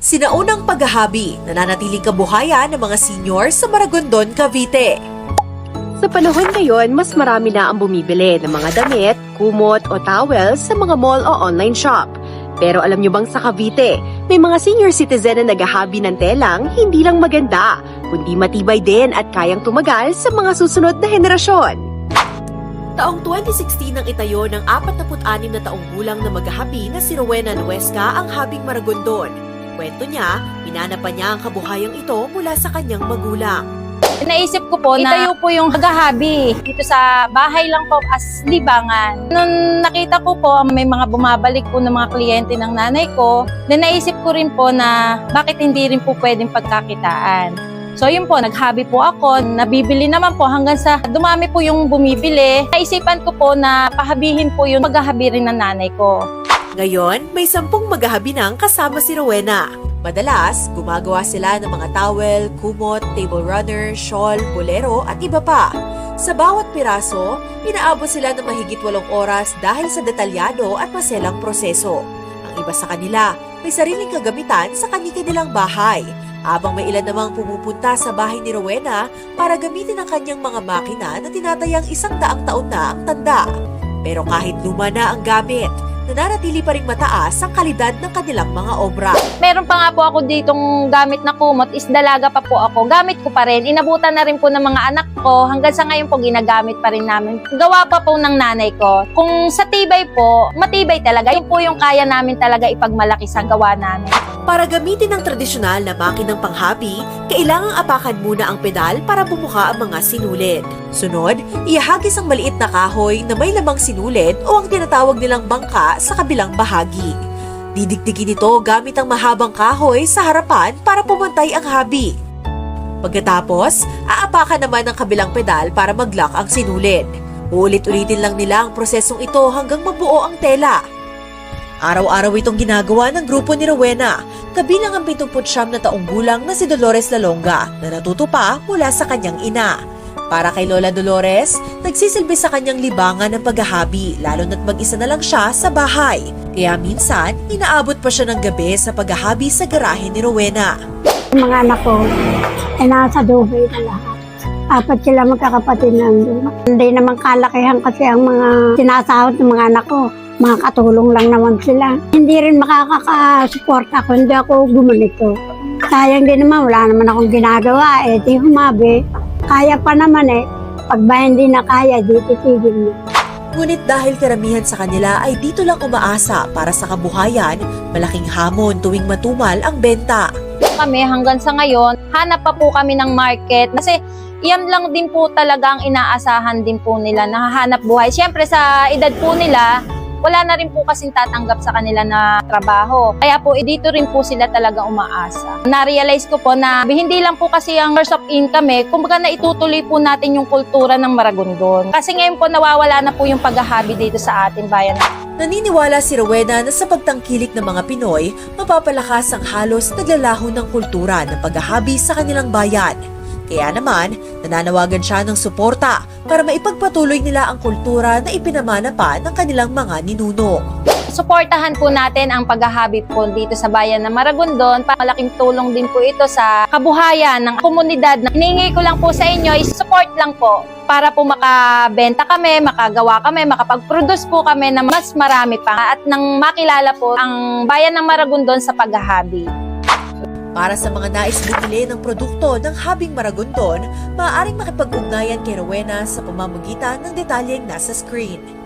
Sinaunang paghahabi, nananatiling kabuhayan ng mga senior sa Maragondon, Cavite. Sa panahon ngayon, mas marami na ang bumibili ng mga damit, kumot o towels sa mga mall o online shop. Pero alam nyo bang sa Cavite, may mga senior citizen na naghahabi ng telang hindi lang maganda, kundi matibay din at kayang tumagal sa mga susunod na henerasyon. Taong 2016 nang itayo ng 46 na taong gulang na maghahabi na si Rowena Nuesca ang Habing Maragondon. Kwento niya, minana pa niya ang kabuhayang ito mula sa kanyang magulang. Naisip ko po na itayo po yung hagahabi dito sa bahay lang po as libangan. Nung nakita ko po may mga bumabalik po ng mga kliyente ng nanay ko, then naisip ko rin po na bakit hindi rin po pwedeng pagkakitaan. So yun po, naghabi po ako, nabibili naman po hanggang sa dumami po yung bumibili. Naisipan ko po na pahabihin po yung maghahabi rin ng nanay ko. Ngayon, may sampung maghahabi nang kasama si Rowena. Madalas, gumagawa sila ng mga towel, kumot, table runner, shawl, bolero at iba pa. Sa bawat piraso, inaabot sila ng mahigit walong oras dahil sa detalyado at maselang proseso. Ang iba sa kanila, may sariling kagamitan sa kanilang bahay. Habang may ilan namang pumupunta sa bahay ni Rowena para gamitin ang kanyang mga makina na tinatayang isang daang taon na ang tanda. Pero kahit luma na ang gamit, nananatili pa rin mataas ang kalidad ng kanilang mga obra. Meron pa nga po ako ditong gamit na kumot, is dalaga pa po ako. Gamit ko pa rin. Inabutan na rin po ng mga anak ko. Hanggang sa ngayon po ginagamit pa rin namin. Gawa pa po ng nanay ko. Kung sa tibay po, matibay talaga. Yun po yung kaya namin talaga ipagmalaki sa gawa namin. Para gamitin ang tradisyonal na makinang panghabi, kailangang apakan muna ang pedal para bumuka ang mga sinulid. Sunod, ihagis ang maliit na kahoy na may lamang sinulid o ang tinatawag nilang bangka sa kabilang bahagi. Didikdikin ito gamit ang mahabang kahoy sa harapan para pumantay ang habi. Pagkatapos, aapakan naman ang kabilang pedal para mag-lock ang sinulid. Uulit-ulitin lang nila ang prosesong ito hanggang mabuo ang tela. Araw-araw itong ginagawa ng grupo ni Rowena, kabilang ang 79 na taong gulang na si Dolores Lalonga na natuto pa mula sa kanyang ina. Para kay Lola Dolores, nagsisilbi sa kanyang libangan ng paghahabi lalo na't mag-isa na lang siya sa bahay. Kaya minsan, inaabot pa siya ng gabi sa paghahabi sa garahe ni Rowena. Yung mga anak ko, ay nasa Dubai na lahat. Apat sila magkakapatid nandun. Hindi naman kalakihan kasi ang mga sinasahod ng mga anak ko. Mga katulong lang naman sila. Hindi rin makakasupport ako, hindi ako gumanito. Sayang din naman, wala naman akong ginagawa. Eh, di humabi. Kaya pa naman eh. Pag ba hindi na kaya, di titigil na. Ngunit dahil karamihan sa kanila ay dito lang umaasa para sa kabuhayan, malaking hamon tuwing matumal ang benta. Kami hanggang sa ngayon, hanap pa po kami ng market. Kasi yan lang din po talaga ang inaasahan din po nila, nahahanap buhay. Siyempre sa edad po nila, wala na rin po kasing tatanggap sa kanila na trabaho. Kaya po, eh, dito rin po sila talaga umaasa. Na-realize ko po na hindi lang po kasi ang source of income eh, kumbaga na itutuloy po natin yung kultura ng Maragondon. Kasi ngayon po nawawala na po yung paghahabi dito sa ating bayan. Naniniwala si Rowena na sa pagtangkilik ng mga Pinoy, mapapalakas ang halos naglalaho ng kultura ng paghahabi sa kanilang bayan. Kaya naman, nananawagan siya ng suporta para maipagpatuloy nila ang kultura na ipinamana pa ng kanilang mga ninuno. Suportahan po natin ang paghahabi po dito sa bayan ng Maragondon. Malaking tulong din po ito sa kabuhayan ng komunidad. Hiningi ko lang po sa inyo is support lang po para po makabenta kami, makagawa kami, makapag-produce po kami na mas marami pa at nang makilala po ang bayan ng Maragondon sa paghahabi. Para sa mga nais bumili ng produkto ng Habing Maragondon, maaaring makipag-ugnayan kay Rowena sa pamamagitan ng detalyeng nasa screen.